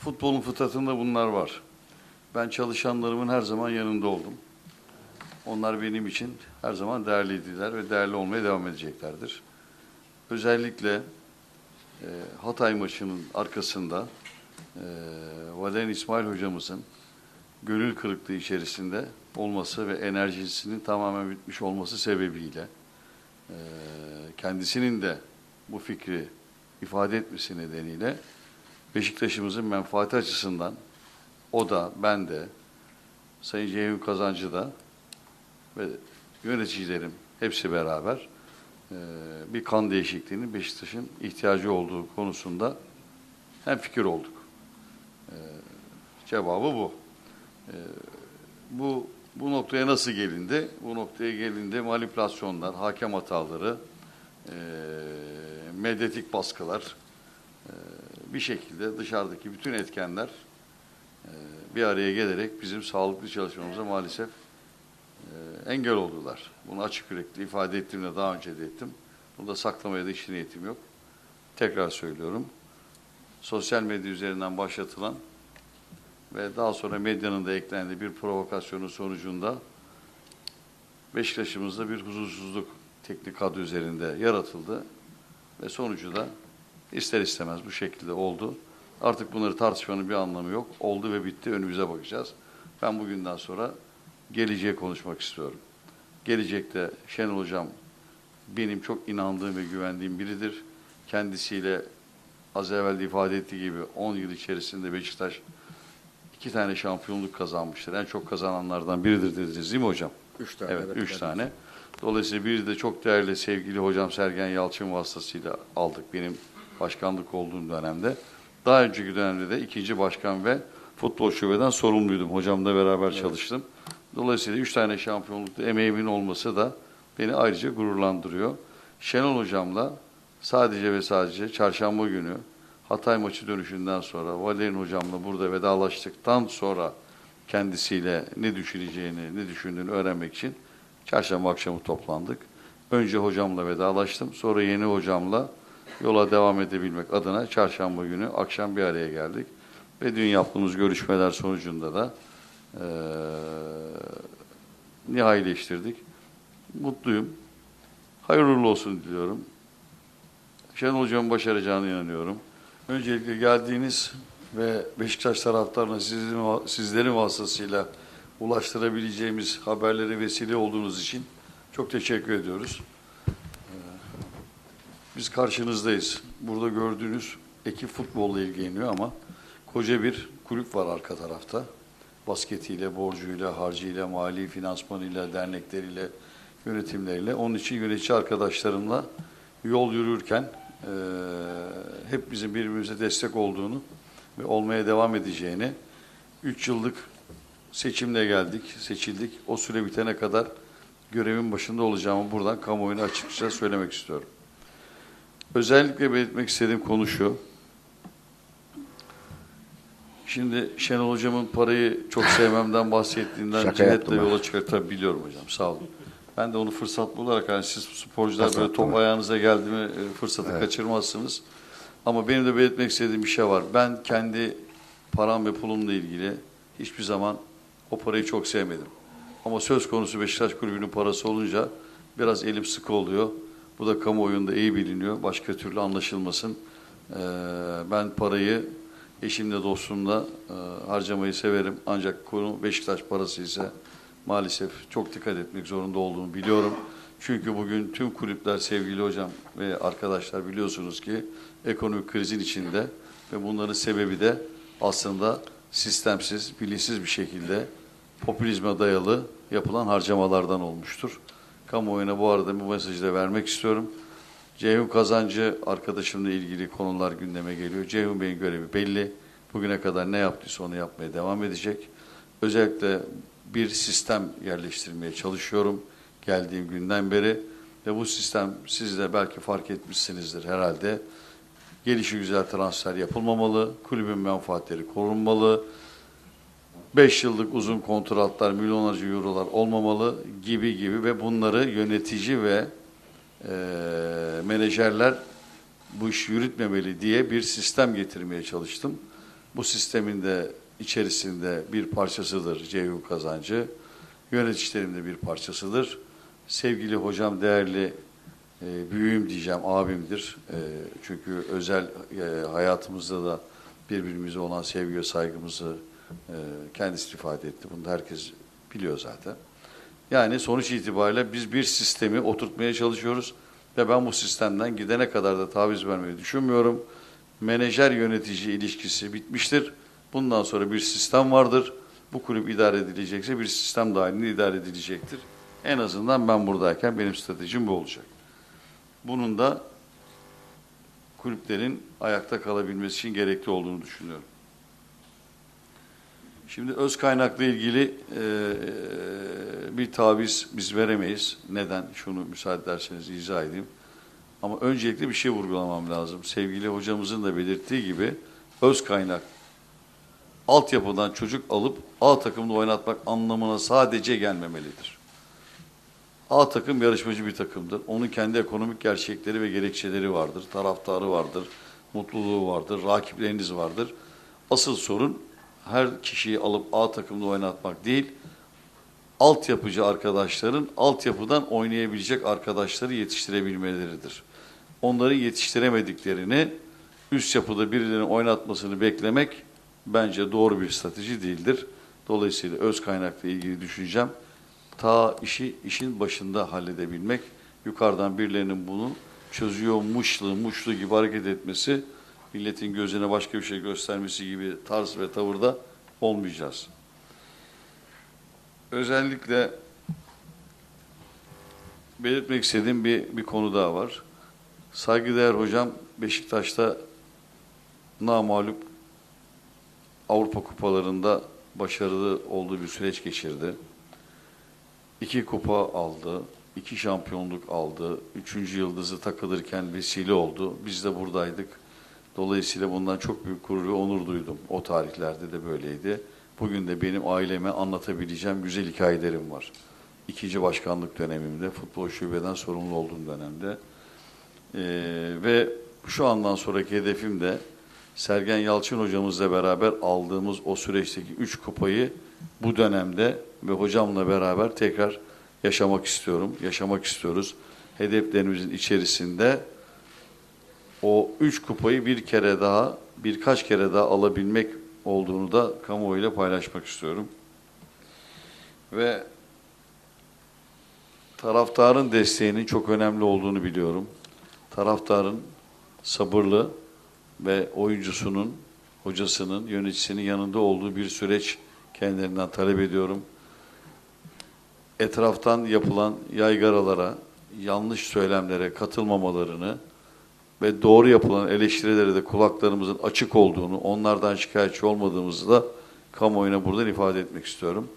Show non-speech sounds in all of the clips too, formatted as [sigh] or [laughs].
futbolun fıtratında bunlar var. Ben çalışanlarımın her zaman yanında oldum. Onlar benim için her zaman değerliydiler ve değerli olmaya devam edeceklerdir. Özellikle e, Hatay maçının arkasında e, Valerian İsmail hocamızın gönül kırıklığı içerisinde olması ve enerjisinin tamamen bitmiş olması sebebiyle e, kendisinin de bu fikri ifade etmesi nedeniyle Beşiktaş'ımızın menfaati açısından o da ben de Sayın Ceyhun Kazancı da ve yöneticilerim hepsi beraber e, bir kan değişikliğinin Beşiktaş'ın ihtiyacı olduğu konusunda hem fikir olduk. E, cevabı bu. E, bu bu noktaya nasıl gelindi? Bu noktaya gelindi manipülasyonlar, hakem hataları, e, medyatik baskılar, e, bir şekilde dışarıdaki bütün etkenler e, bir araya gelerek bizim sağlıklı çalışmamıza maalesef e, engel oldular. Bunu açık yürekli ifade ettiğimde daha önce de ettim. Bunu da saklamaya da hiç niyetim yok. Tekrar söylüyorum. Sosyal medya üzerinden başlatılan ve daha sonra medyanın da eklendiği bir provokasyonun sonucunda Beşiktaş'ımızda bir huzursuzluk teknik kadro üzerinde yaratıldı ve sonucu da ister istemez bu şekilde oldu. Artık bunları tartışmanın bir anlamı yok. Oldu ve bitti. Önümüze bakacağız. Ben bugünden sonra geleceğe konuşmak istiyorum. Gelecekte Şenol Hocam benim çok inandığım ve güvendiğim biridir. Kendisiyle az evvel de ifade ettiği gibi 10 yıl içerisinde Beşiktaş iki tane şampiyonluk kazanmıştır. En çok kazananlardan biridir dediniz değil mi hocam? Üç tane. Evet, üç tane. Dolayısıyla bir de çok değerli sevgili hocam Sergen Yalçın vasıtasıyla aldık benim başkanlık olduğum dönemde. Daha önceki dönemde de ikinci başkan ve futbol şubeden sorumluydum. Hocamla beraber çalıştım. Dolayısıyla üç tane şampiyonlukta emeğimin olması da beni ayrıca gururlandırıyor. Şenol hocamla sadece ve sadece çarşamba günü Hatay maçı dönüşünden sonra Valerian hocamla burada vedalaştıktan sonra kendisiyle ne düşüneceğini, ne düşündüğünü öğrenmek için çarşamba akşamı toplandık. Önce hocamla vedalaştım. Sonra yeni hocamla yola devam edebilmek adına çarşamba günü akşam bir araya geldik. Ve dün yaptığımız görüşmeler sonucunda da eee nihayileştirdik. Mutluyum. Hayırlı olsun diliyorum. Şenol Hocam'ın başaracağına inanıyorum. Öncelikle geldiğiniz ve Beşiktaş taraftarına sizin, sizlerin vasıtasıyla ulaştırabileceğimiz haberlere vesile olduğunuz için çok teşekkür ediyoruz. Biz karşınızdayız. Burada gördüğünüz ekip futbolla ilgileniyor ama koca bir kulüp var arka tarafta. Basketiyle, borcuyla, harcıyla, mali finansmanıyla, dernekleriyle, yönetimleriyle. Onun için yönetici arkadaşlarımla yol yürürken eee hep bizim birbirimize destek olduğunu ve olmaya devam edeceğini, 3 yıllık seçimle geldik, seçildik. O süre bitene kadar görevin başında olacağımı buradan kamuoyuna açıkça söylemek istiyorum. Özellikle belirtmek istediğim konu şu. Şimdi Şenol Hocam'ın parayı çok sevmemden bahsettiğinden ha. yola çıkartıp biliyorum hocam. Sağ olun. Ben de onu fırsat bularak hani siz sporcular Fırsat böyle top bularak. ayağınıza geldi mi e, fırsatı Evet. kaçırmazsınız. Ama benim de belirtmek istediğim bir şey var. Ben kendi param ve pulumla ilgili hiçbir zaman o parayı çok sevmedim. Ama söz konusu Beşiktaş Kulübü'nün parası olunca biraz elim sıkı oluyor. Bu da kamuoyunda iyi biliniyor. Başka türlü anlaşılmasın. Ee, ben parayı eşimle dostumla e, harcamayı severim. Ancak konu Beşiktaş parası ise maalesef çok dikkat etmek zorunda olduğunu biliyorum. Çünkü bugün tüm kulüpler sevgili hocam ve arkadaşlar biliyorsunuz ki ekonomik krizin içinde ve bunların sebebi de aslında sistemsiz, bilinçsiz bir şekilde popülizme dayalı yapılan harcamalardan olmuştur. Kamuoyuna bu arada bu mesajı da vermek istiyorum. Ceyhun Kazancı arkadaşımla ilgili konular gündeme geliyor. Ceyhun Bey'in görevi belli. Bugüne kadar ne yaptıysa onu yapmaya devam edecek. Özellikle bir sistem yerleştirmeye çalışıyorum geldiğim günden beri. Ve bu sistem siz de belki fark etmişsinizdir herhalde. Gelişi güzel transfer yapılmamalı, kulübün menfaatleri korunmalı, 5 yıllık uzun kontratlar, milyonlarca eurolar olmamalı gibi gibi ve bunları yönetici ve e, menajerler bu işi yürütmemeli diye bir sistem getirmeye çalıştım. Bu sistemin de içerisinde bir parçasıdır Ceyhun Kazancı. Yöneticilerin de bir parçasıdır. Sevgili hocam, değerli e, büyüğüm diyeceğim, abimdir. E, çünkü özel e, hayatımızda da birbirimize olan sevgi ve saygımızı e, kendisi ifade etti. Bunu da herkes biliyor zaten. Yani sonuç itibariyle biz bir sistemi oturtmaya çalışıyoruz ve ben bu sistemden gidene kadar da taviz vermeyi düşünmüyorum. Menajer yönetici ilişkisi bitmiştir. Bundan sonra bir sistem vardır. Bu kulüp idare edilecekse bir sistem dahilinde idare edilecektir. En azından ben buradayken benim stratejim bu olacak. Bunun da kulüplerin ayakta kalabilmesi için gerekli olduğunu düşünüyorum. Şimdi öz kaynakla ilgili e, bir taviz biz veremeyiz. Neden? Şunu müsaade ederseniz izah edeyim. Ama öncelikle bir şey vurgulamam lazım. Sevgili hocamızın da belirttiği gibi öz kaynak altyapıdan çocuk alıp A takımda oynatmak anlamına sadece gelmemelidir. A takım yarışmacı bir takımdır. Onun kendi ekonomik gerçekleri ve gerekçeleri vardır. Taraftarı vardır, mutluluğu vardır, rakipleriniz vardır. Asıl sorun her kişiyi alıp A takımda oynatmak değil, altyapıcı arkadaşların altyapıdan oynayabilecek arkadaşları yetiştirebilmeleridir. Onları yetiştiremediklerini üst yapıda birilerinin oynatmasını beklemek bence doğru bir strateji değildir. Dolayısıyla öz kaynakla ilgili düşüncem ta işi işin başında halledebilmek, yukarıdan birilerinin bunu çözüyormuşlu, muşlu gibi hareket etmesi, milletin gözüne başka bir şey göstermesi gibi tarz ve tavırda olmayacağız. Özellikle belirtmek istediğim bir, bir konu daha var. Saygıdeğer hocam Beşiktaş'ta namalup Avrupa kupalarında başarılı olduğu bir süreç geçirdi. İki kupa aldı, iki şampiyonluk aldı, üçüncü yıldızı takılırken vesile oldu. Biz de buradaydık. Dolayısıyla bundan çok büyük gurur ve onur duydum. O tarihlerde de böyleydi. Bugün de benim aileme anlatabileceğim güzel hikayelerim var. İkinci başkanlık dönemimde, futbol şubeden sorumlu olduğum dönemde. Ee, ve şu andan sonraki hedefim de Sergen Yalçın hocamızla beraber aldığımız o süreçteki üç kupayı bu dönemde ve hocamla beraber tekrar yaşamak istiyorum, yaşamak istiyoruz. Hedeflerimizin içerisinde o üç kupayı bir kere daha, birkaç kere daha alabilmek olduğunu da kamuoyuyla paylaşmak istiyorum. Ve taraftarın desteğinin çok önemli olduğunu biliyorum. Taraftarın sabırlı ve oyuncusunun, hocasının, yöneticisinin yanında olduğu bir süreç kendilerinden talep ediyorum. Etraftan yapılan yaygaralara, yanlış söylemlere katılmamalarını ve doğru yapılan eleştirilere de kulaklarımızın açık olduğunu, onlardan şikayetçi olmadığımızı da kamuoyuna buradan ifade etmek istiyorum.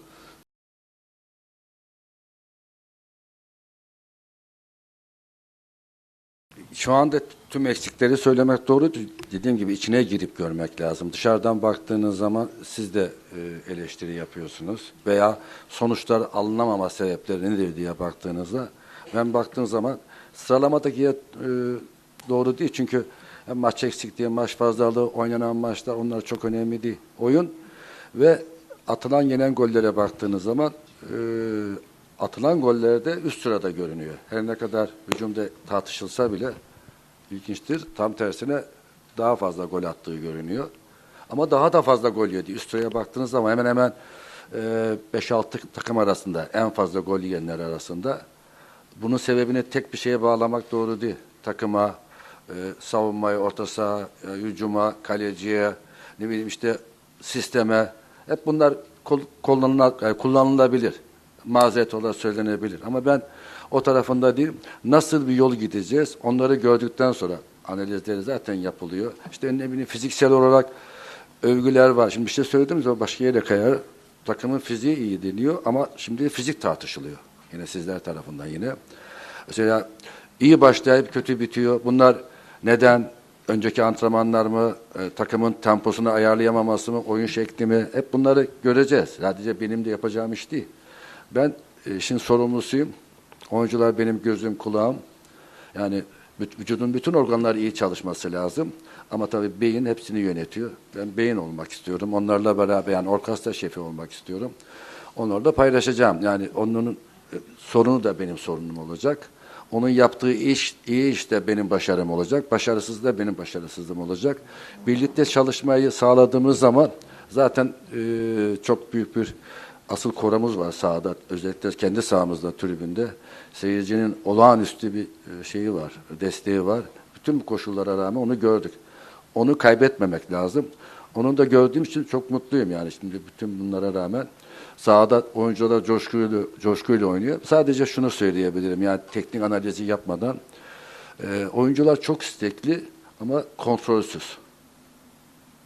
Şu anda tüm eksikleri söylemek doğru. Dediğim gibi içine girip görmek lazım. Dışarıdan baktığınız zaman siz de e, eleştiri yapıyorsunuz. Veya sonuçlar alınamama sebepleri nedir diye baktığınızda ben baktığım zaman sıralamadaki e, doğru değil. Çünkü maç eksikliği, maç fazlalığı, oynanan maçlar onlar çok önemli değil. Oyun ve atılan yenen gollere baktığınız zaman e, atılan gollerde üst sırada görünüyor. Her ne kadar hücumda tartışılsa bile ilginçtir. Tam tersine daha fazla gol attığı görünüyor. Ama daha da fazla gol yedi. Üst sıraya baktığınız zaman hemen hemen e, 5-6 takım arasında en fazla gol yiyenler arasında. Bunun sebebini tek bir şeye bağlamak doğru değil. Takıma, e, savunmaya, orta saha, e, hücuma, kaleciye, ne bileyim işte sisteme. Hep bunlar kul- kullanıla- yani kullanılabilir. Mazeret olarak söylenebilir. Ama ben o tarafında değil, nasıl bir yol gideceğiz onları gördükten sonra analizleri zaten yapılıyor. İşte ne bileyim fiziksel olarak övgüler var. Şimdi bir şey söylediğim zaman başka yere kayar. Takımın fiziği iyi deniyor ama şimdi fizik tartışılıyor. Yine sizler tarafından yine. Mesela iyi başlayıp kötü bitiyor. Bunlar neden? Önceki antrenmanlar mı? e, takımın temposunu ayarlayamaması mı? Oyun şekli mi? Hep bunları göreceğiz. Sadece benim de yapacağım iş değil. Ben e, işin sorumlusuyum. Oyuncular benim gözüm, kulağım. Yani Vü- Vücudun bütün organları iyi çalışması lazım. Ama tabii beyin hepsini yönetiyor. Ben beyin olmak istiyorum. Onlarla beraber yani orkestra şefi olmak istiyorum. Onlarla paylaşacağım. Yani onun e, sorunu da benim sorunum olacak. Onun yaptığı iş, iyi iş de benim başarım olacak. Başarısız da benim başarısızlığım olacak. Birlikte çalışmayı sağladığımız zaman zaten e, çok büyük bir asıl korumuz var sahada. Özellikle kendi sahamızda, tribünde. Seyircinin olağanüstü bir e, şeyi var, desteği var. Bütün koşullara rağmen onu gördük. Onu kaybetmemek lazım. Onun da gördüğüm için çok mutluyum yani şimdi bütün bunlara rağmen. Sahada oyuncular coşkuyla, coşkuyla oynuyor. Sadece şunu söyleyebilirim yani teknik analizi yapmadan. e, oyuncular çok istekli ama kontrolsüz.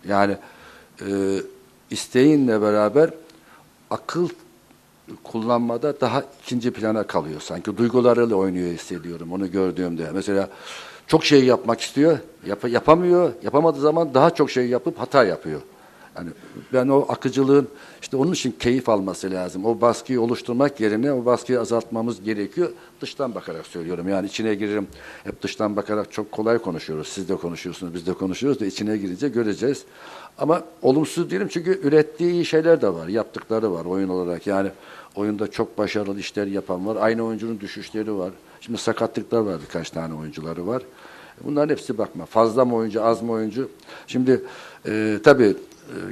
Yani e, isteğinle beraber akıl kullanmada daha ikinci plana kalıyor. Sanki duygularıyla oynuyor hissediyorum onu gördüğümde. Mesela çok şey yapmak istiyor, yap- yapamıyor. Yapamadığı zaman daha çok şey yapıp hata yapıyor. Yani ben o akıcılığın işte onun için keyif alması lazım. O baskıyı oluşturmak yerine o baskıyı azaltmamız gerekiyor. Dıştan bakarak söylüyorum. Yani içine giririm. Hep dıştan bakarak çok kolay konuşuyoruz. Siz de konuşuyorsunuz, biz de konuşuyoruz da içine girince göreceğiz. Ama olumsuz değilim çünkü ürettiği iyi şeyler de var. Yaptıkları var oyun olarak. Yani oyunda çok başarılı işler yapan var. Aynı oyuncunun düşüşleri var. Şimdi sakatlıklar var birkaç tane oyuncuları var. Bunların hepsi bakma. Fazla mı oyuncu, az mı oyuncu? Şimdi e, tabii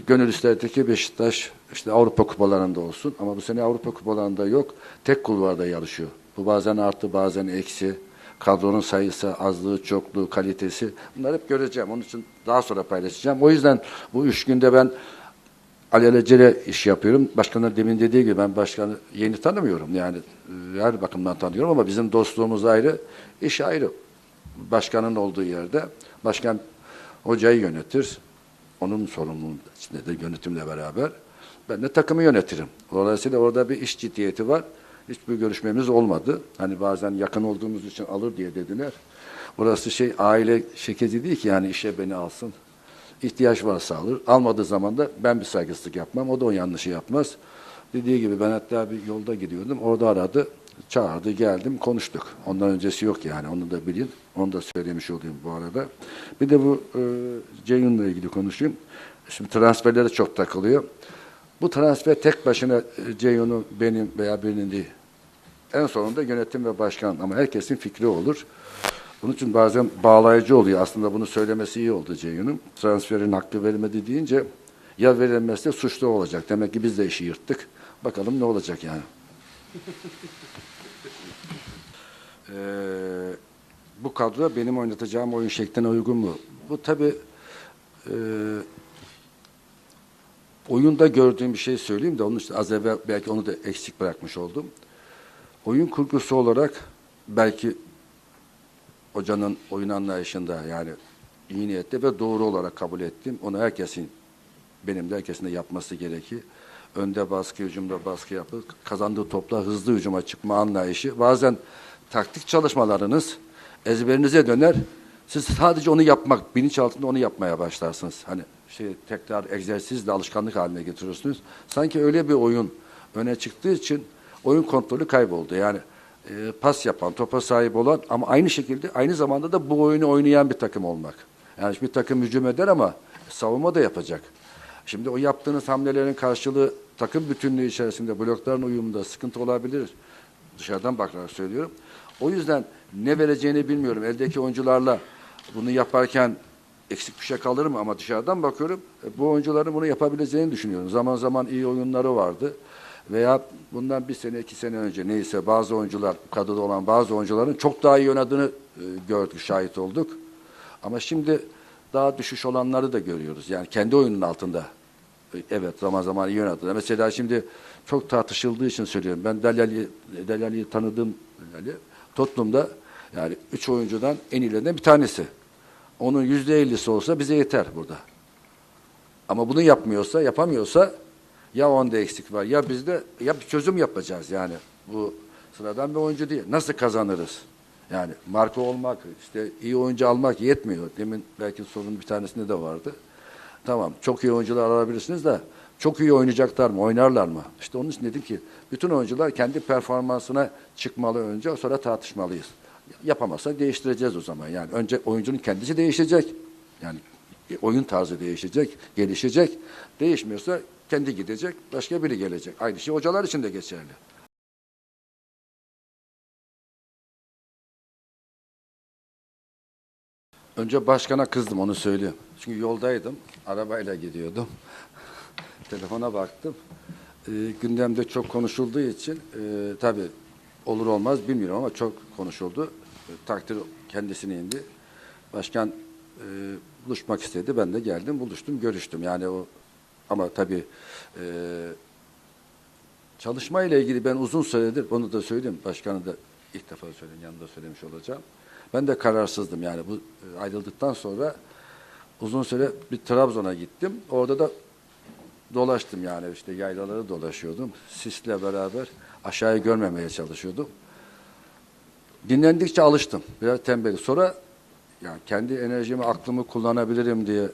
gönül isterdi ki Beşiktaş işte Avrupa kupalarında olsun ama bu sene Avrupa kupalarında yok. Tek kulvarda yarışıyor. Bu bazen artı bazen eksi. Kadronun sayısı, azlığı, çokluğu, kalitesi bunları hep göreceğim. Onun için daha sonra paylaşacağım. O yüzden bu üç günde ben alelacele iş yapıyorum. Başkanın demin dediği gibi ben başkanı yeni tanımıyorum. Yani e, her bakımdan tanıyorum ama bizim dostluğumuz ayrı, iş ayrı. Başkanın olduğu yerde başkan hocayı yönetir. Onun sorumluluğu içinde de yönetimle beraber. Ben de takımı yönetirim. Dolayısıyla orada bir iş ciddiyeti var. Hiçbir görüşmemiz olmadı. Hani bazen yakın olduğumuz için alır diye dediler. Burası şey aile şirketi değil ki yani işe beni alsın. İhtiyaç varsa alır. Almadığı zaman da ben bir saygısızlık yapmam. O da o yanlışı yapmaz. Dediği gibi ben hatta bir yolda gidiyordum. Orada aradı. Çağırdı, geldim, konuştuk. Ondan öncesi yok yani. Onu da bilin. Onu da söylemiş olayım bu arada. Bir de bu e, Ceyhun'la ilgili konuşayım. Şimdi transferlere çok takılıyor. Bu transfer tek başına e, Ceyhun'u benim veya birinin değil. En sonunda yönetim ve başkan ama herkesin fikri olur. Bunun için bazen bağlayıcı oluyor. Aslında bunu söylemesi iyi oldu Ceyhun'un. Transferin hakkı verilmedi deyince ya verilmezse suçlu olacak. Demek ki biz de işi yırttık. Bakalım ne olacak yani. Ee, bu kadro benim oynatacağım oyun şekline uygun mu? Bu tabii e, oyunda gördüğüm bir şey söyleyeyim de onun için az evvel belki onu da eksik bırakmış oldum. Oyun kurgusu olarak belki hocanın oyun anlayışında yani iyi niyetli ve doğru olarak kabul ettim. Onu herkesin benim de herkesin de yapması gerekir. Önde baskı, hücumda baskı yapıp kazandığı topla hızlı hücuma çıkma anlayışı. Bazen taktik çalışmalarınız ezberinize döner. Siz sadece onu yapmak, bilinçaltında onu yapmaya başlarsınız. Hani şey tekrar egzersizle alışkanlık haline getiriyorsunuz. Sanki öyle bir oyun öne çıktığı için oyun kontrolü kayboldu. Yani e, pas yapan, topa sahip olan ama aynı şekilde aynı zamanda da bu oyunu oynayan bir takım olmak. Yani bir takım hücum eder ama savunma da yapacak. Şimdi o yaptığınız hamlelerin karşılığı takım bütünlüğü içerisinde blokların uyumunda sıkıntı olabilir. Dışarıdan bakarak söylüyorum. O yüzden ne vereceğini bilmiyorum. Eldeki oyuncularla bunu yaparken eksik bir şey kalır mı? Ama dışarıdan bakıyorum e, bu oyuncuların bunu yapabileceğini düşünüyorum. Zaman zaman iyi oyunları vardı. Veya bundan bir sene iki sene önce neyse bazı oyuncular kadroda olan bazı oyuncuların çok daha iyi oynadığını e, gördük, şahit olduk. Ama şimdi daha düşüş olanları da görüyoruz. Yani kendi oyunun altında. Evet zaman zaman iyi oynadılar. Mesela şimdi çok tartışıldığı için söylüyorum. Ben Delali'yi Delali'yi tanıdığım Delali, Tottenham'da yani üç oyuncudan en iyilerinden bir tanesi. Onun yüzde ellisi olsa bize yeter burada. Ama bunu yapmıyorsa, yapamıyorsa ya onda eksik var ya bizde ya bir çözüm yapacağız yani. Bu sıradan bir oyuncu değil. Nasıl kazanırız? Yani marka olmak, işte iyi oyuncu almak yetmiyor. Demin belki sorunun bir tanesinde de vardı. Tamam çok iyi oyuncular alabilirsiniz de çok iyi oynayacaklar mı, oynarlar mı? İşte onun için dedim ki bütün oyuncular kendi performansına çıkmalı önce sonra tartışmalıyız. Yapamazsa değiştireceğiz o zaman. Yani önce oyuncunun kendisi değişecek. Yani oyun tarzı değişecek, gelişecek. Değişmiyorsa kendi gidecek, başka biri gelecek. Aynı şey hocalar için de geçerli. Önce başkana kızdım onu söyleyeyim. Çünkü yoldaydım, arabayla gidiyordum. [laughs] Telefona baktım. Ee, gündemde çok konuşulduğu için e, tabii olur olmaz bilmiyorum ama çok konuşuldu. E, takdir kendisine indi. Başkan e, buluşmak istedi. Ben de geldim, buluştum, görüştüm. Yani o ama tabii e, çalışma ile ilgili ben uzun süredir, bunu da söyleyeyim, başkanı da ilk defa söyleyeyim, yanında söylemiş olacağım. Ben de kararsızdım yani bu e, ayrıldıktan sonra uzun süre bir Trabzon'a gittim. Orada da dolaştım yani işte yaylaları dolaşıyordum. Sisle beraber aşağıyı görmemeye çalışıyordum. Dinlendikçe alıştım. Biraz tembel. Sonra yani kendi enerjimi, aklımı kullanabilirim diye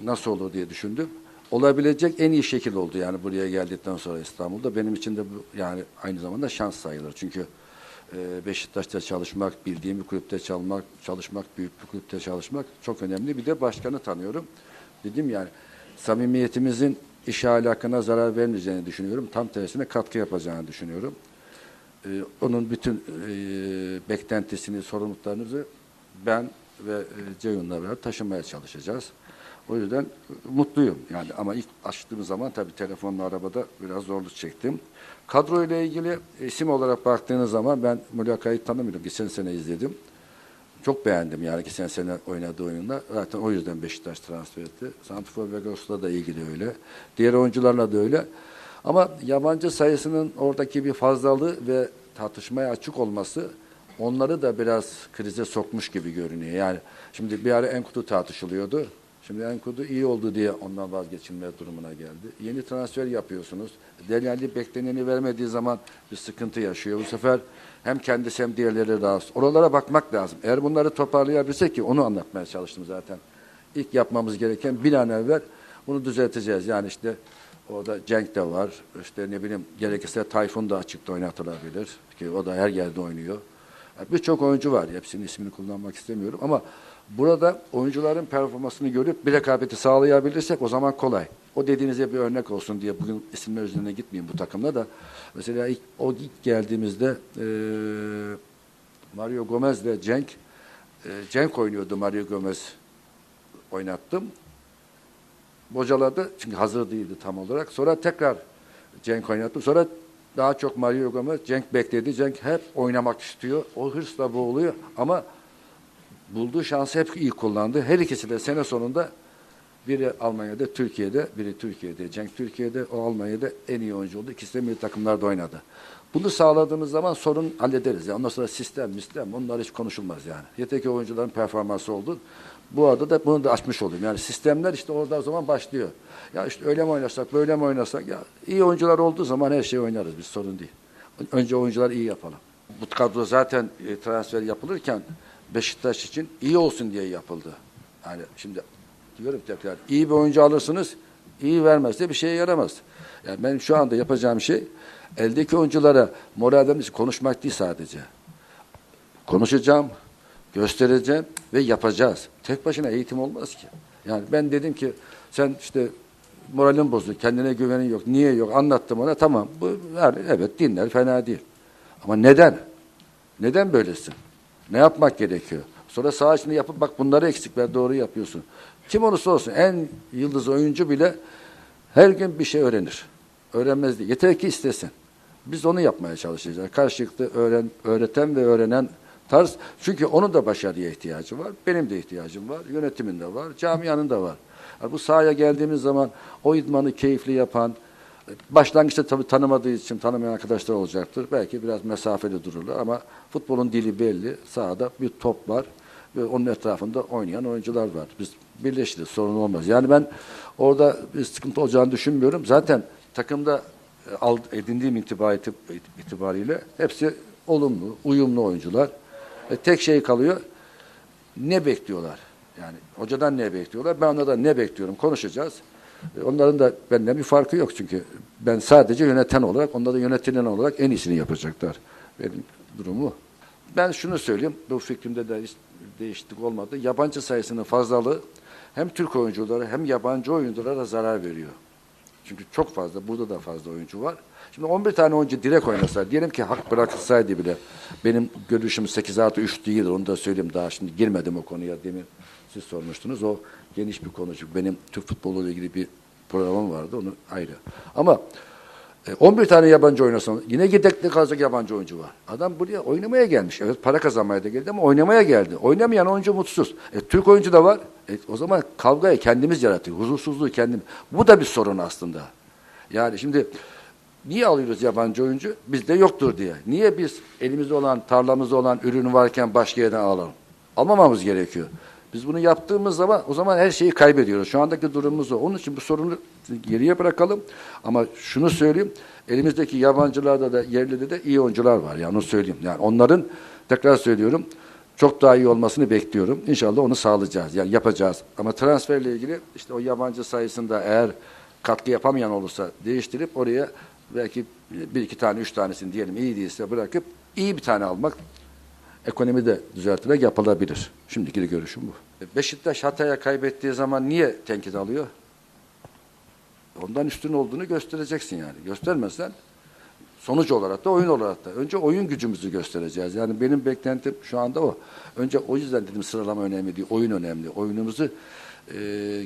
nasıl olur diye düşündüm. Olabilecek en iyi şekil oldu yani buraya geldikten sonra İstanbul'da. Benim için de bu yani aynı zamanda şans sayılır. Çünkü e, Beşiktaş'ta çalışmak, bildiğim bir kulüpte çalmak, çalışmak, büyük bir kulüpte çalışmak çok önemli. Bir de başkanı tanıyorum. Dedim yani samimiyetimizin iş ahlakına zarar vermeyeceğini düşünüyorum. Tam tersine katkı yapacağını düşünüyorum. Ee, onun bütün e, beklentisini, sorumluluklarınızı ben ve e, Ceyhun'la beraber taşımaya çalışacağız. O yüzden e, mutluyum yani ama ilk açtığım zaman tabii telefonla arabada biraz zorluk çektim. Kadro ile ilgili isim olarak baktığınız zaman ben Mülaka'yı tanımıyorum. Geçen sene izledim. Çok beğendim yani geçen sene oynadığı oyunda. Zaten o yüzden Beşiktaş transfer etti. Santifor Vegas'la da ilgili öyle. Diğer oyuncularla da öyle. Ama yabancı sayısının oradaki bir fazlalığı ve tartışmaya açık olması onları da biraz krize sokmuş gibi görünüyor. Yani şimdi bir ara Enkudu tartışılıyordu. Şimdi Enkudu iyi oldu diye ondan vazgeçilme durumuna geldi. Yeni transfer yapıyorsunuz. Delyali bekleneni vermediği zaman bir sıkıntı yaşıyor. Bu sefer hem kendisi hem diğerleri rahatsız. Oralara bakmak lazım. Eğer bunları toparlayabilsek ki onu anlatmaya çalıştım zaten. İlk yapmamız gereken bir an evvel bunu düzelteceğiz. Yani işte orada Cenk de var. İşte ne bileyim gerekirse Tayfun da açıkta oynatılabilir. Ki o da her yerde oynuyor. Birçok oyuncu var. Hepsinin ismini kullanmak istemiyorum ama burada oyuncuların performansını görüp bir rekabeti sağlayabilirsek o zaman kolay. O dediğinize bir örnek olsun diye bugün isimler üzerine gitmeyeyim bu takımda da. Mesela ilk, o ilk geldiğimizde eee Mario Gomez ile Cenk eee, Cenk oynuyordu Mario Gomez oynattım. Bocaladı çünkü hazır değildi tam olarak. Sonra tekrar Cenk oynattım. Sonra daha çok Mario Gomez Cenk bekledi. Cenk hep oynamak istiyor. O hırsla boğuluyor ama bulduğu şansı hep iyi kullandı. Her ikisi de sene sonunda biri Almanya'da, Türkiye'de, biri Türkiye'de, Cenk Türkiye'de, o Almanya'da en iyi oyuncu oldu. İkisi de milli takımlarda oynadı. Bunu sağladığımız zaman sorun hallederiz. Yani ondan sonra sistem, sistem, onlar hiç konuşulmaz yani. Yeter ki oyuncuların performansı oldu. Bu arada da bunu da açmış olayım. Yani sistemler işte orada o zaman başlıyor. Ya işte öyle mi oynasak, böyle mi oynasak? Ya iyi oyuncular olduğu zaman her şeyi oynarız. Bir sorun değil. Önce oyuncular iyi yapalım. Bu kadro zaten e, transfer yapılırken Beşiktaş için iyi olsun diye yapıldı. Yani şimdi diyorum tekrar iyi bir oyuncu alırsınız, iyi vermezse bir şeye yaramaz. Yani benim şu anda yapacağım şey eldeki oyunculara moralden konuşmak değil sadece. Konuşacağım, göstereceğim ve yapacağız. Tek başına eğitim olmaz ki. Yani ben dedim ki sen işte moralin bozuk, kendine güvenin yok, niye yok anlattım ona tamam. Bu yani evet dinler fena değil. Ama neden? Neden böylesin? Ne yapmak gerekiyor? Sonra sağ içinde yapıp bak bunları eksikler doğru yapıyorsun. Kim olursa olsun en yıldız oyuncu bile her gün bir şey öğrenir. Öğrenmez değil. Yeter ki istesin. Biz onu yapmaya çalışacağız. Karşılıklı öğren, öğreten ve öğrenen tarz. Çünkü onun da başarıya ihtiyacı var. Benim de ihtiyacım var. Yönetimin de var. Camianın da var. Bu sahaya geldiğimiz zaman o idmanı keyifli yapan, başlangıçta tabii tanımadığı için tanımayan arkadaşlar olacaktır. Belki biraz mesafeli dururlar ama futbolun dili belli. Sahada bir top var ve onun etrafında oynayan oyuncular var. Biz birleşiriz, sorun olmaz. Yani ben orada bir sıkıntı olacağını düşünmüyorum. Zaten takımda e, edindiğim itibariyle hepsi olumlu, uyumlu oyuncular. E, tek şey kalıyor, ne bekliyorlar? Yani hocadan ne bekliyorlar? Ben onlardan ne bekliyorum? Konuşacağız. Onların da benden bir farkı yok çünkü ben sadece yöneten olarak, onlar da yönetilen olarak en iyisini yapacaklar. Benim durumu. ben şunu söyleyeyim, bu fikrimde de hiç değişiklik olmadı. Yabancı sayısının fazlalığı hem Türk oyunculara hem yabancı oyunculara zarar veriyor. Çünkü çok fazla, burada da fazla oyuncu var. Şimdi 11 tane oyuncu direkt oynasa, diyelim ki hak bırakılsaydı bile, benim görüşüm 8 artı 3 değil, onu da söyleyeyim daha şimdi girmedim o konuya, demin siz sormuştunuz. O geniş bir konu çünkü benim Türk futbolu ile ilgili bir programım vardı, onu ayrı. Ama e, 11 tane yabancı oynasan yine yedekte kalacak yabancı oyuncu var. Adam buraya oynamaya gelmiş. Evet para kazanmaya da geldi ama oynamaya geldi. Oynamayan oyuncu mutsuz. E, Türk oyuncu da var. E, o zaman kavgayı kendimiz yaratıyor. Huzursuzluğu kendim. Bu da bir sorun aslında. Yani şimdi niye alıyoruz yabancı oyuncu? Bizde yoktur diye. Niye biz elimizde olan, tarlamızda olan ürün varken başka yerden alalım? Almamamız gerekiyor. Biz bunu yaptığımız zaman o zaman her şeyi kaybediyoruz. Şu andaki durumumuz o. Onun için bu sorunu geriye bırakalım. Ama şunu söyleyeyim. Elimizdeki yabancılarda da yerlide de iyi oyuncular var. Yani onu söyleyeyim. Yani onların tekrar söylüyorum çok daha iyi olmasını bekliyorum. İnşallah onu sağlayacağız. Yani yapacağız. Ama transferle ilgili işte o yabancı sayısında eğer katkı yapamayan olursa değiştirip oraya belki bir iki tane, üç tanesini diyelim iyi değilse bırakıp iyi bir tane almak ekonomi de düzelterek yapılabilir. Şimdiki görüşüm bu. E, Beşiktaş Hatay'a kaybettiği zaman niye tenkit alıyor? Ondan üstün olduğunu göstereceksin yani. Göstermezsen sonuç olarak da oyun olarak da. Önce oyun gücümüzü göstereceğiz. Yani benim beklentim şu anda o. Önce o yüzden dedim sıralama önemli değil, oyun önemli. Oyunumuzu e,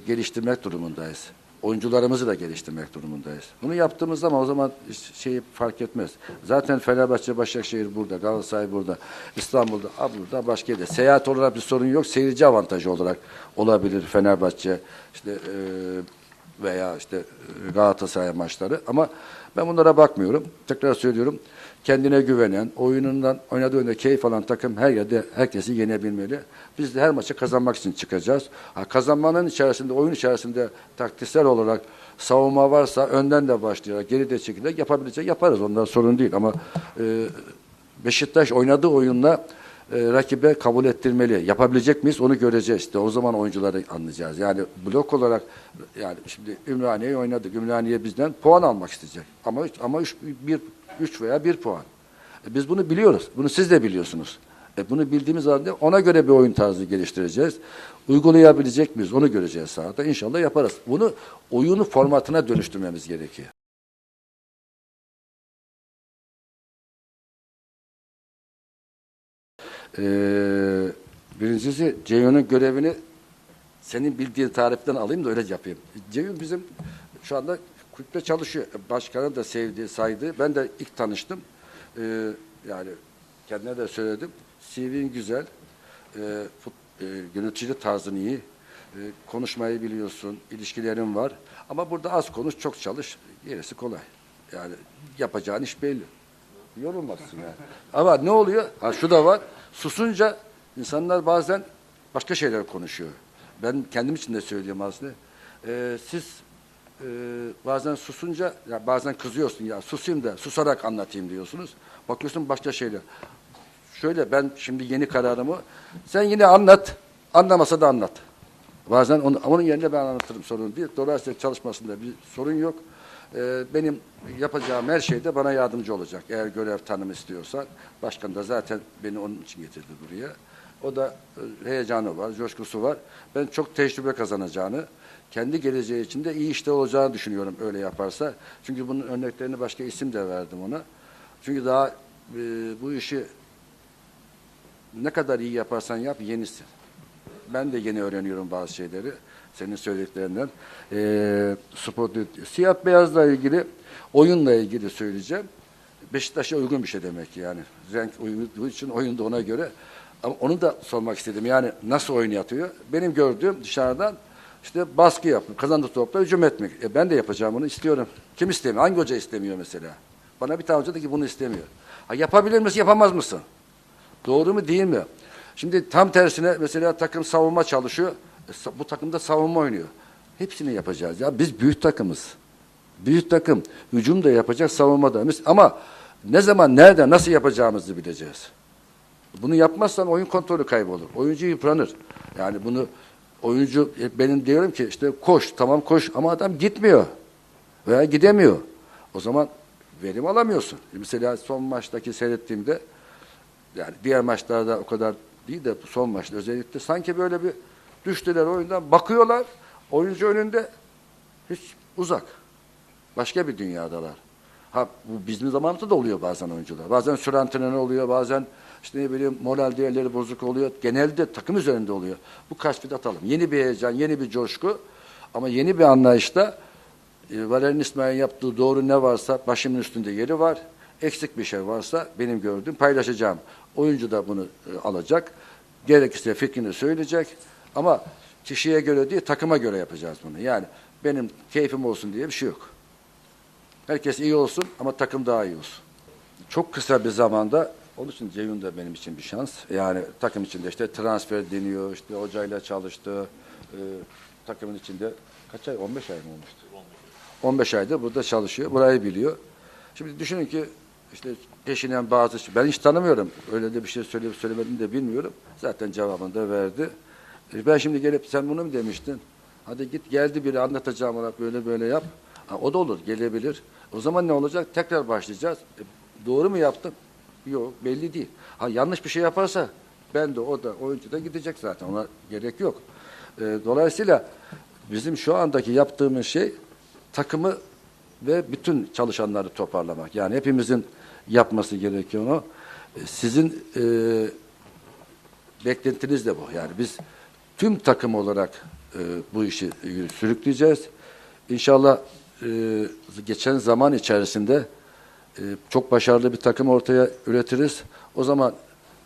geliştirmek durumundayız. Oyuncularımızı da geliştirmek durumundayız. Bunu yaptığımız zaman o zaman şeyi fark etmez. Zaten Fenerbahçe, Başakşehir burada, Galatasaray burada, İstanbul'da, burada, başka yerde. Seyahat olarak bir sorun yok. Seyirci avantajı olarak olabilir Fenerbahçe işte e, veya işte e, Galatasaray maçları. Ama ben bunlara bakmıyorum. Tekrar söylüyorum. Kendine güvenen, oyunundan oynadığı oyunda keyif alan takım her yerde herkesi yenebilmeli. Biz de her maçı kazanmak için çıkacağız. Ha, kazanmanın içerisinde, oyun içerisinde taktiksel olarak savunma varsa önden de başlayarak, geri de çekilerek yapabilecek yaparız. Ondan sorun değil. Ama e, Beşiktaş oynadığı oyunla e, rakibe kabul ettirmeli. Yapabilecek miyiz onu göreceğiz. İşte o zaman oyuncuları anlayacağız. Yani blok olarak yani şimdi Ümraniye'yi oynadık. Ümraniye bizden puan almak isteyecek. Ama ama üç, bir, üç veya bir puan. E, biz bunu biliyoruz. Bunu siz de biliyorsunuz. E, bunu bildiğimiz halde ona göre bir oyun tarzı geliştireceğiz. Uygulayabilecek miyiz onu göreceğiz sahada. İnşallah yaparız. Bunu oyunu formatına dönüştürmemiz gerekiyor. Ee, birincisi Ceyhun'un görevini senin bildiğin tariften alayım da öyle yapayım. Ceyhun bizim şu anda kulüpte çalışıyor. Başkanı da sevdiği, saydığı. Ben de ilk tanıştım. Ee, yani kendine de söyledim. CV'in güzel. E, fut, e, yönetici tarzın iyi. E, konuşmayı biliyorsun. ilişkilerin var. Ama burada az konuş, çok çalış. Gerisi kolay. Yani yapacağın iş belli. Yorulmazsın yani. Ama ne oluyor? Ha şu da var. Susunca insanlar bazen başka şeyler konuşuyor. Ben kendim için de söylüyorum aslında. Ee, siz e, bazen susunca ya bazen kızıyorsun ya susayım da susarak anlatayım diyorsunuz. Bakıyorsun başka şeyler. Şöyle ben şimdi yeni kararımı sen yine anlat. Anlamasa da anlat. Bazen onu, onun yerine ben anlatırım sorun değil. Dolayısıyla çalışmasında bir sorun yok. Ee, benim yapacağım her şeyde bana yardımcı olacak. Eğer görev tanım istiyorsan. Başkan da zaten beni onun için getirdi buraya. O da e, heyecanı var, coşkusu var. Ben çok tecrübe kazanacağını, kendi geleceği için de iyi işte olacağını düşünüyorum öyle yaparsa. Çünkü bunun örneklerini başka isim de verdim ona. Çünkü daha e, bu işi ne kadar iyi yaparsan yap yenisin. Ben de yeni öğreniyorum bazı şeyleri senin söylediklerinden. Ee, spor siyah beyazla ilgili oyunla ilgili söyleyeceğim. Beşiktaş'a uygun bir şey demek yani. Renk uyduğu için oyun da ona göre. Ama onu da sormak istedim. Yani nasıl oyun yatıyor? Benim gördüğüm dışarıdan işte baskı yapıp kazandığı topla hücum etmek. E ben de yapacağım bunu istiyorum. Kim istemiyor? Hangi hoca istemiyor mesela? Bana bir tane hoca da ki bunu istemiyor. Ha, yapabilir misin, yapamaz mısın? Doğru mu değil mi? Şimdi tam tersine mesela takım savunma çalışıyor. E, bu takımda savunma oynuyor. Hepsini yapacağız. Ya biz büyük takımız. Büyük takım. Hücum da yapacak, savunma da. Ama ne zaman, nerede, nasıl yapacağımızı bileceğiz. Bunu yapmazsan oyun kontrolü kaybolur. Oyuncu yıpranır. Yani bunu oyuncu e, benim diyorum ki işte koş tamam koş ama adam gitmiyor veya gidemiyor. O zaman verim alamıyorsun. Mesela son maçtaki seyrettiğimde Yani diğer maçlarda o kadar değil de son maçta özellikle sanki böyle bir düştüler oyundan bakıyorlar. Oyuncu önünde hiç uzak. Başka bir dünyadalar. Ha bu bizim zamanımızda da oluyor bazen oyuncular. Bazen süre antrenörü oluyor, bazen işte ne bileyim moral değerleri bozuk oluyor. Genelde takım üzerinde oluyor. Bu kaçfit atalım. Yeni bir heyecan, yeni bir coşku ama yeni bir anlayışta e, Valerian İsmail'in yaptığı doğru ne varsa başımın üstünde yeri var. Eksik bir şey varsa benim gördüğüm paylaşacağım. Oyuncu da bunu e, alacak. Gerekirse fikrini söyleyecek. Ama kişiye göre değil takıma göre yapacağız bunu. Yani benim keyfim olsun diye bir şey yok. Herkes iyi olsun ama takım daha iyi olsun. Çok kısa bir zamanda onun için Ceyhun da benim için bir şans. Yani takım içinde işte transfer deniyor, işte hocayla çalıştı. e, takımın içinde kaç ay? 15 ay mı olmuştu? 15 aydır burada çalışıyor. Burayı biliyor. Şimdi düşünün ki işte peşinen bazı ben hiç tanımıyorum. Öyle de bir şey söyleyip söylemediğini de bilmiyorum. Zaten cevabını da verdi. E, Ben şimdi gelip sen bunu mu demiştin? Hadi git geldi biri anlatacağım ona böyle böyle yap. Ha, o da olur gelebilir. O zaman ne olacak? Tekrar başlayacağız. E, doğru mu yaptım? Yok belli değil. Ha yanlış bir şey yaparsa ben de o da oyuncu da gidecek zaten. Ona gerek yok. E, dolayısıyla bizim şu andaki yaptığımız şey takımı ve bütün çalışanları toparlamak. Yani hepimizin yapması gerekiyor onu. E, Sizin e, beklentiniz de bu. Yani biz tüm takım olarak e, bu işi e, sürükleyeceğiz. İnşallah e, geçen zaman içerisinde e, çok başarılı bir takım ortaya üretiriz. O zaman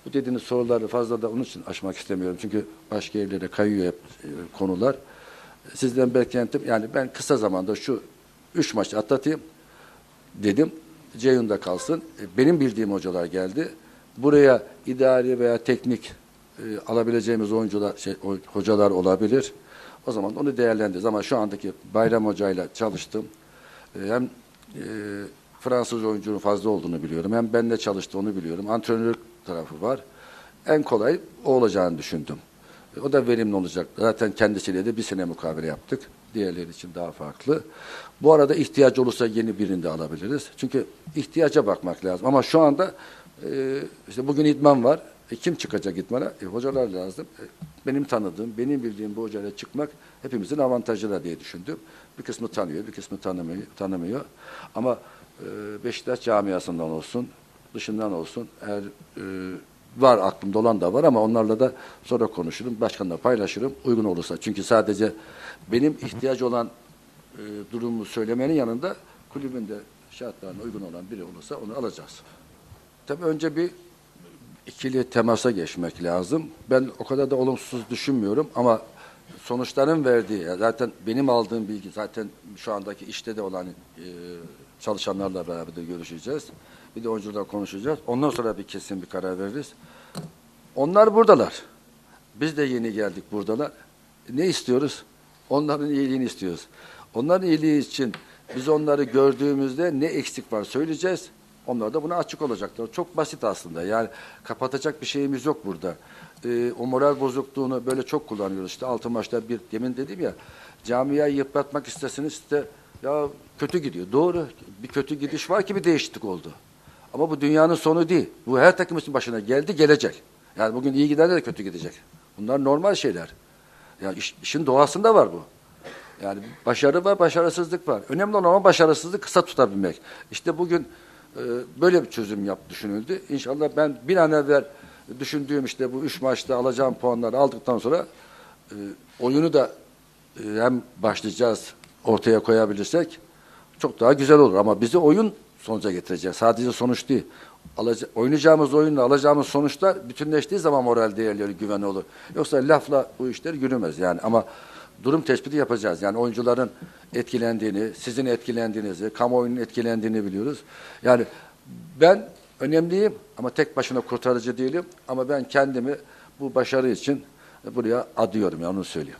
bu dediğiniz soruları fazla da onun için açmak istemiyorum. Çünkü başka yerlere kayıyor hep e, konular. Sizden beklentim yani ben kısa zamanda şu üç maçı atlatayım dedim. Ceyhun'da kalsın. E, Benim bildiğim hocalar geldi. Buraya idari veya teknik e, alabileceğimiz oyuncular, şey, hocalar olabilir. O zaman onu değerlendiririz. Ama şu andaki Bayram Hoca'yla çalıştım. E, hem e, Fransız oyuncunun fazla olduğunu biliyorum. Hem benimle çalıştı onu biliyorum. Antrenörlük tarafı var. En kolay o olacağını düşündüm. E, O da verimli olacak. Zaten kendisiyle de bir sene mukavele yaptık. Diğerleri için daha farklı. Bu arada ihtiyaç olursa yeni birini de alabiliriz. Çünkü ihtiyaca bakmak lazım. Ama şu anda e, işte bugün idman var. E, kim çıkacak idmana? E, hocalar lazım. E, benim tanıdığım, benim bildiğim bu hocayla çıkmak hepimizin avantajı da diye düşündüm. Bir kısmı tanıyor, bir kısmı tanımıyor. tanımıyor. Ama Beşiktaş camiasından olsun, dışından olsun eğer e, var aklımda olan da var ama onlarla da sonra konuşurum. Başkanla paylaşırım uygun olursa. Çünkü sadece benim ihtiyacı olan e, durumu söylemenin yanında kulübün de şartlarına uygun olan biri olursa onu alacağız. Tabii önce bir ikili temasa geçmek lazım. Ben o kadar da olumsuz düşünmüyorum ama sonuçların verdiği zaten benim aldığım bilgi zaten şu andaki işte de olan e, çalışanlarla beraber de görüşeceğiz. Bir de oyuncularla konuşacağız. Ondan sonra bir kesin bir karar veririz. Onlar buradalar. Biz de yeni geldik buradalar. Ne istiyoruz? Onların iyiliğini istiyoruz. Onların iyiliği için biz onları gördüğümüzde ne eksik var söyleyeceğiz. Onlar da buna açık olacaklar. Çok basit aslında. Yani kapatacak bir şeyimiz yok burada. Ee, o moral bozukluğunu böyle çok kullanıyoruz. İşte altı maçta bir demin dedim ya camiayı yıpratmak istesiniz işte ya kötü gidiyor. Doğru. Bir kötü gidiş var ki bir değişiklik oldu. Ama bu dünyanın sonu değil. Bu her takım için başına geldi, gelecek. Yani bugün iyi gidenler de kötü gidecek. Bunlar normal şeyler. Yani iş- işin doğasında var bu. Yani başarı var, başarısızlık var. Önemli olan ama başarısızlığı kısa tutabilmek. İşte bugün e, böyle bir çözüm yap düşünüldü. İnşallah ben bir an evvel düşündüğüm işte bu üç maçta alacağım puanları aldıktan sonra e, oyunu da e, hem başlayacağız ortaya koyabilirsek çok daha güzel olur. Ama bizi oyun sonuca getirecek. Sadece sonuç değil. Alaca- oynayacağımız oyunla alacağımız sonuçlar bütünleştiği zaman moral değerleri güven olur. Yoksa lafla bu işler yürümez yani. Ama durum tespiti yapacağız. Yani oyuncuların etkilendiğini, sizin etkilendiğinizi, kamuoyunun etkilendiğini biliyoruz. Yani ben önemliyim ama tek başına kurtarıcı değilim. Ama ben kendimi bu başarı için buraya adıyorum ya onu söyleyeyim.